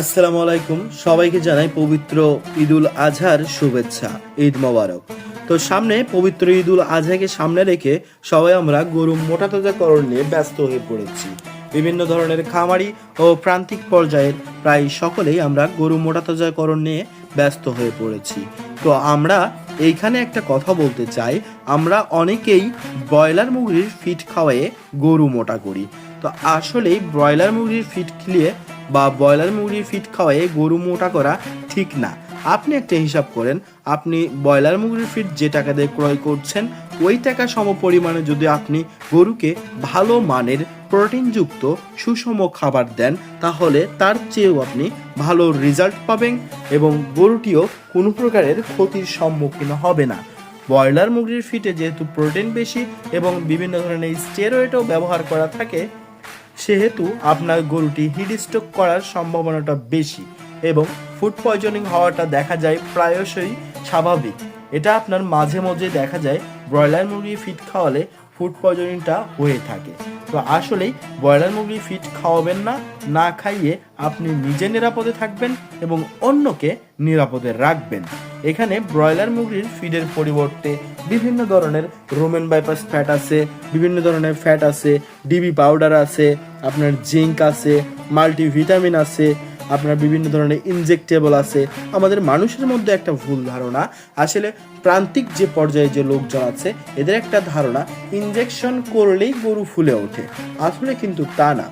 আসসালামু আলাইকুম। সবাইকে জানাই পবিত্র ঈদুল আজহার শুভেচ্ছা, ঈদ মোবারক। তো সামনে পবিত্র ঈদুল আজহাকে সামনে রেখে সবাই আমরা গরু মোটাতাজাকরণ নিয়ে ব্যস্ত হয়ে পড়েছি। বিভিন্ন ধরনের খামারি ও প্রান্তিক পর্যায়ের প্রায় সকলেই আমরা গরু মোটাতাজাকরণ নিয়ে ব্যস্ত হয়ে পড়েছি। তো আমরা এইখানে একটা কথা বলতে চাই। আমরা অনেকেই ব্রয়লার মুরগির ফিট খাওয়ায়ে গরু মোটা করি। তো আসলেই ব্রয়লার মুরগির ফিট খেলিয়ে বা ব্রয়লার মুরগির ফিট খাওয়ায়ে গরু মোটা করা ঠিক না। আপনি একটা হিসাব করেন, আপনি ব্রয়লার মুরগির ফিট যে টাকা দিয়ে ক্রয় করছেন, ওই টাকা সম পরিমাণে যদি আপনি গরুকে ভালো মানের প্রোটিনযুক্ত সুষম খাবার দেন, তাহলে তার চেয়েও আপনি ভালো রেজাল্ট পাবেন এবং গরুটিও কোনো প্রকারের ক্ষতির সম্মুখীন হবে না। ব্রয়লার মুরগির ফিটে যেহেতু প্রোটিন বেশি এবং বিভিন্ন ধরনের স্টেরয়েডও ব্যবহার করা থাকে সেহেতু আপনার গরুটি হিট স্ট্রোক করার সম্ভাবনাটা বেশি এবং ফুড পয়জনিং হওয়াটা দেখা যায় প্রায়শই স্বাভাবিক। এটা আপনার মাঝে মাঝে দেখা যায়, ব্রয়লার মুরগি ফিট খাওয়ালে ফুড পয়জনিংটা হয়ে থাকে। তো আসলেই ব্রয়লার মুরগি ফিট খাওয়াবেন না না খাইয়ে আপনি নিজে নিরাপদে থাকবেন এবং অন্যকে নিরাপদে রাখবেন। এখানে ব্রয়লার মুরগির ফিডের পরিবর্তে বিভিন্ন ধরনের রোমেন বাইপাস ফ্যাট আছে, বিভিন্ন ধরনের ফ্যাট আছে ডিবি পাউডার আছে, আপনার জিঙ্ক আছে মাল্টিভিটামিন আছে, আপনার বিভিন্ন ধরনের ইনজেক্টেবল আছে। আমাদের মানুষের মধ্যে একটা ভুল ধারণা, আসলে প্রান্তিক যে পর্যায়ে যে লোকজন আছে, এদের একটা ধারণা ইনজেকশন করলেই গরু ফুলে ওঠে। আসলে কিন্তু তা না।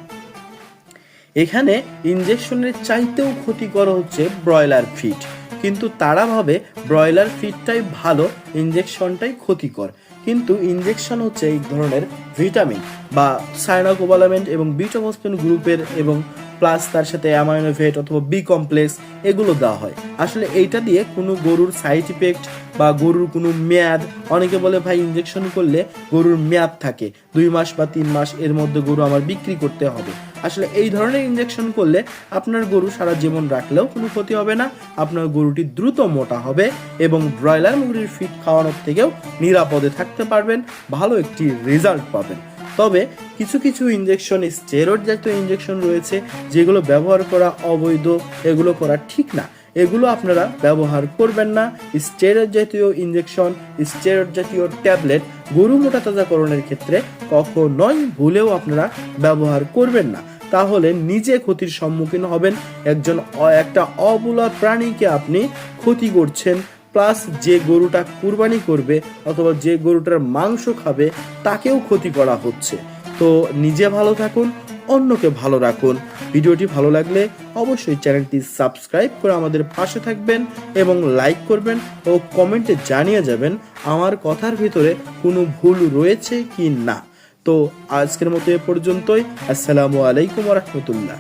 এখানে ইনজেকশনের চাইতেও ক্ষতিকর হচ্ছে ব্রয়লার ফিট কিন্তু তারা ভাবে ব্রয়লার ফিডটাই ভালো ইঞ্জেকশনটাই ক্ষতিকর। কিন্তু ইঞ্জেকশন হচ্ছে এই ধরনের ভিটামিন বা সাইনাকোবালামেন্ট এবং বিটোফসফেন গ্রুপের এবং প্লাস তার সাথে অ্যামাইনোভেট অথবা বি কমপ্লেক্স এগুলো দেওয়া হয়। আসলে এইটা দিয়ে কোনো গরুর সাইড ইফেক্ট বা গরুর কোনো মেয়াদ, অনেকে বলে, ভাই ইঞ্জেকশন করলে গরুর মেয়াদ থাকে। দুই মাস বা তিন মাস এর মধ্যে গরু আমার বিক্রি করতে হবে। আসলে এই ধরনের ইঞ্জেকশন করলে আপনার গরু সারা জীবন রাখলেও কোনো ক্ষতি হবে না, আপনার গরুটি দ্রুত মোটা হবে এবং ব্রয়লার মুরগির ফিট খাওয়ানোর থেকেও নিরাপদে থাকতে পারবেন, ভালো একটি রেজাল্ট পাবেন। তবে কিছু কিছু ইনজেকশন স্টেরয়েড জাতীয় ইঞ্জেকশন রয়েছে, যেগুলো ব্যবহার করা অবৈধ, এগুলো করা ঠিক না। এগুলো আপনারা ব্যবহার করবেন না। স্টেরয়েড জাতীয় ইনজেকশন, স্টেরয়েড জাতীয় ট্যাবলেট গরু মোটা তাজাকরণের ক্ষেত্রে কখনোই ভুলেও আপনারা ব্যবহার করবেন না। তাহলে নিজে ক্ষতির সম্মুখীন হবেন। একজন একটা অবলা প্রাণীকে আপনি ক্ষতি করছেন। প্লাস যে গরুটা কুরবানি করবে অথবা যে গরুটার মাংস খাবে তাকেও ক্ষতি করা হচ্ছে। তো নিজে ভালো থাকুন অন্যকে ভালো রাখুন। ভিডিওটি ভালো লাগলে অবশ্যই চ্যানেলটি সাবস্ক্রাইব করে আমাদের পাশে থাকবেন এবং লাইক করবেন ও কমেন্টে জানিয়ে যাবেন আমার কথার ভিতরে কোনো ভুল রয়েছে কি না। তো আজকের মতো এ পর্যন্তই। আসসালামু আলাইকুম রহমতুল্লাহ।